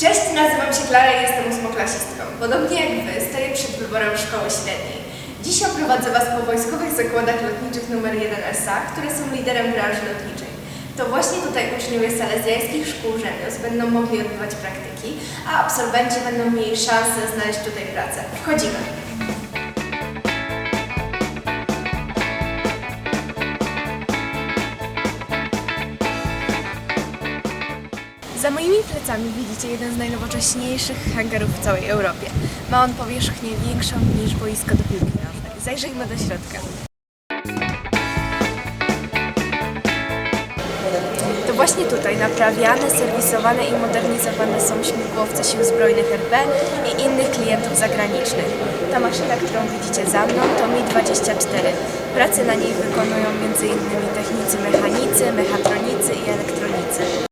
Cześć, nazywam się Klara i jestem ósmoklasistką. Podobnie jak Wy, stoję przed wyborem szkoły średniej. Dziś oprowadzę Was po wojskowych zakładach lotniczych nr 1 SA, które są liderem branży lotniczej. To właśnie tutaj uczniowie salezjańskich szkół Żenius będą mogli odbywać praktyki, a absolwenci będą mieli szansę znaleźć tutaj pracę. Wchodzimy! Za moimi plecami widzicie jeden z najnowocześniejszych hangarów w całej Europie. Ma on powierzchnię większą niż boisko do piłki nożnej. Zajrzyjmy do środka. To właśnie tutaj naprawiane, serwisowane i modernizowane są śmigłowce Sił Zbrojnych RP i innych klientów zagranicznych. Ta maszyna, którą widzicie za mną, to Mi-24. Pracę na niej wykonują m.in. technicy mechanicy, mechatronicy i elektronicy.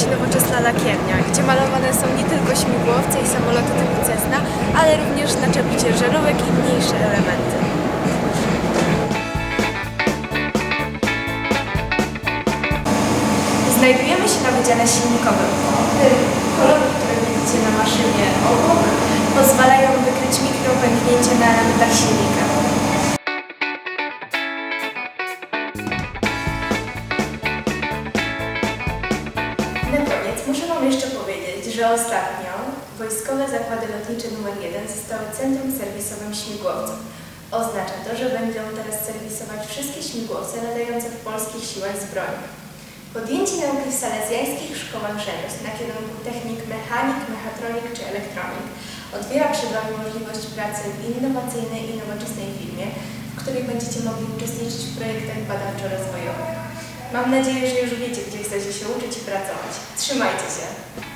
Się nowoczesna lakiernia, gdzie malowane są nie tylko śmigłowce i samoloty typu Cessna, ale również naczepy ciężarówek i mniejsze elementy. Znajdujemy się na wydziale silnikowym. Kolory, które widzicie na maszynie Wam jeszcze powiedzieć, że ostatnio Wojskowe Zakłady Lotnicze nr 1 zostały centrum serwisowym śmigłowców. Oznacza to, że będą teraz serwisować wszystkie śmigłowce latające w polskich siłach zbrojnych. Podjęcie nauki w salezjańskich szkołach Żenius na kierunku technik mechanik, mechatronik czy elektronik otwiera przed Wami możliwość pracy w innowacyjnej i nowoczesnej firmie, w której będziecie mogli uczestniczyć w projektach badawczo-rozwojowych. Mam nadzieję, że już wiecie, gdzie chcecie się uczyć i pracować. Trzymajcie się!